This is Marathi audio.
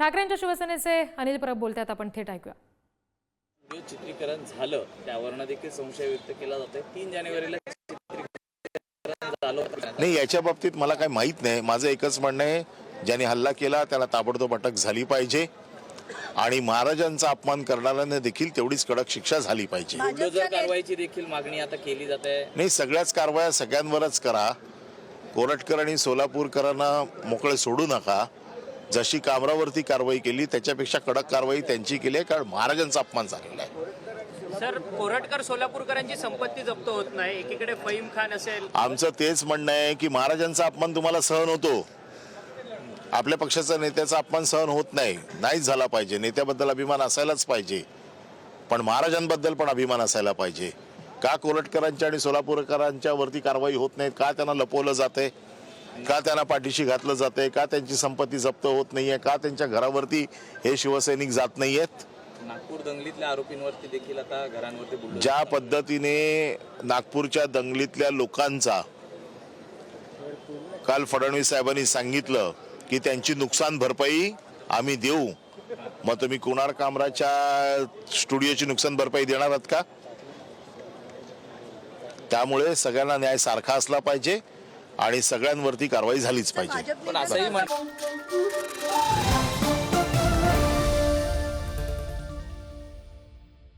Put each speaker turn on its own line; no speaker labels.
ठाकरेंच्या शिवसेनेचे अनिल परब बोलतात आपण थेट ऐकूया.
व्हिडिओ चित्रीकरण झालं त्यावरनं देखील संशय व्यक्त केला जातोय. तीन जानेवारीला चित्रीकरण झालं होतं.
नाही याच्या बाबतीत मला काही माहीत नाही. माझं एकच म्हणणं आहे ज्याने हल्ला केला त्याला ताबडतोब अटक झाली पाहिजे. आणि महाराजांचा अपमान करणाऱ्यांना देखील तेवढीच कडक शिक्षा झाली पाहिजे.
कारवाईची देखील मागणी आता केली जात. आहे
नाही सगळ्याच कारवाया सगळ्यांवरच करा. कोरटकर आणि सोलापूरकरांना मोकळे सोडू नका. जशी कामरावरती कारवाई केली त्याच्यापेक्षा कडक कारवाई त्यांची केली आहे कारण महाराजांचा अपमान झालेला आहे.
सर कोरटकर सोलापूरकरांची संपत्ती जप्त होत नाही. एकीकडे फईम खान असेल
आमचं तेच म्हणणं आहे की महाराजांचा अपमान तुम्हाला सहन होतो. आपल्या पक्षाचा नेत्याचा अपमान सहन होत नाही. नाहीच झाला पाहिजे. नेत्याबद्दल अभिमान असायलाच पाहिजे. पण महाराजांबद्दल पण अभिमान असायला पाहिजे. का कोरटकरांच्या आणि सोलापूरकरांच्या वरती कारवाई होत नाही? का त्यांना लपवलं जाते का त्यांना पाठीशी घातलं जाते का त्यांची संपत्ती जप्त होत नाहीये? का त्यांच्या घरावरती हे शिवसैनिक जात नाहीयेत?
नागपूर दंगलीतल्या आरोपींवरती देखील आता घरांवरती
ज्या पद्धतीने नागपूरच्या दंगलीतल्या लोकांचा काल फडणवीस साहेबांनी सांगितलं की त्यांची नुकसान भरपाई आम्ही देऊ. मग तुम्ही कुणाल कामराच्या स्टुडिओची नुकसान भरपाई देणार आहात का? त्यामुळे सगळ्यांना न्याय सारखा असला पाहिजे. आणि सगळ्यांवरती कारवाई झालीच पाहिजे.
पण असंही म्हण